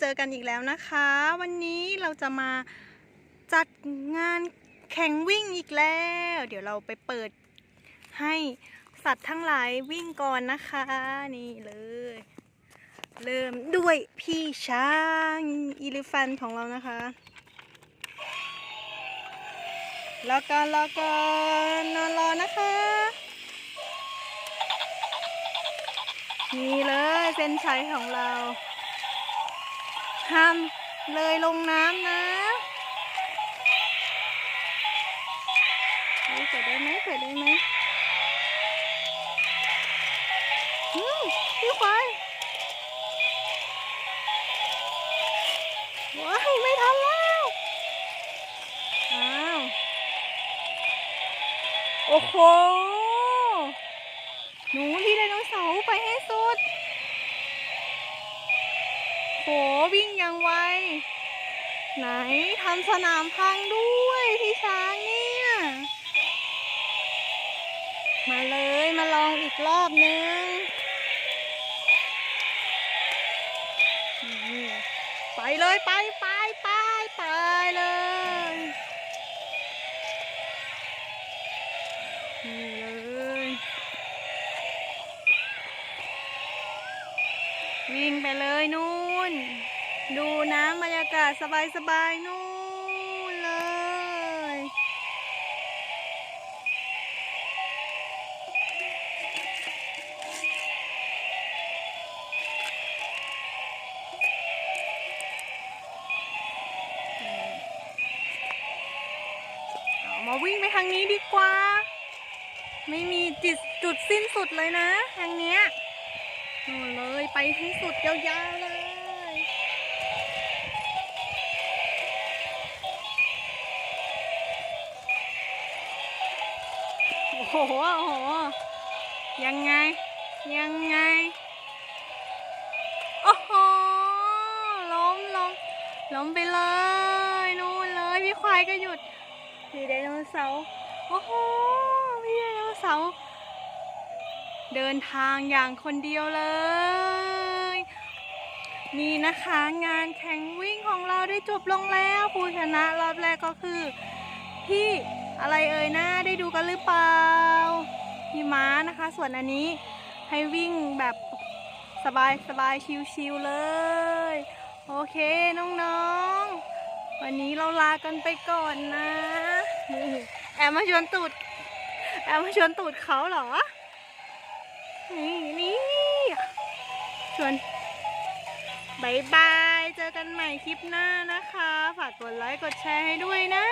เจอกันอีกแล้วนะคะ วันนี้เราจะมาจัดงานแข่งวิ่งอีกแล้ว เดี๋ยวเราไปเปิดให้สัตว์ทั้งหลายวิ่งก่อนนะคะ นี่เลย เริ่มด้วยพี่ช้างอีลิฟันของเรานะคะแล้วก็แล้วก็นอนรอนะคะ นี่เลยเส้นชัยของเรา ห้ามเลยลงน้ำนะเปิดได้ไหมเปิดได้ไหมอืมพี่ควายว้ายไม่ทันแล้ว อ้าว โอ้โห หนูพี่ไดโนเสาร์ไปให้สุด หวิ่งยังไว ไหนทำสนามพังด้วยพี่ช้างเนี่ย มาเลยมาลองอีกรอบนึงไปเลยไปไปไปไปเลยนี่เลย วิ่งไปเลยนู่น ดูน้ำบรรยากาศสบายๆนู่นเลย มาวิ่งไปทางนี้ดีกว่า ไม่มีจุดสิ้นสุดเลยนะทางเนี้ย นู่นเลยไปให้สุดยาวๆเลยโอ้โหโอ้โห ยังไง ยังไง โอ้โห ล้มล้มล้มไปเลยนู่นเลย พี่ควายก็หยุด พี่ไดโนเสาร์ โอ้โห พี่ไดโนเสาร์ เดินทางอย่างคนเดียวเลย นี่นะคะงานแข่งวิ่งของเราได้จบลงแล้วผู้ชนะรอบแรกก็คือพี่อะไรเอ่ยนะได้ดูกันหรือเปล่าพี่ม้านะคะ ส่วนอันนี้ให้วิ่งแบบสบายสบายชิวๆเลย โอเคน้องๆ วันนี้เราลากันไปก่อนนะ แอบมาชวนตูด แอบมาชวนตูดเขาเหรอ ชวนบายบาย เจอกันใหม่คลิปหน้านะคะ ฝากกดไลค์ กดแชร์ให้ด้วยนะ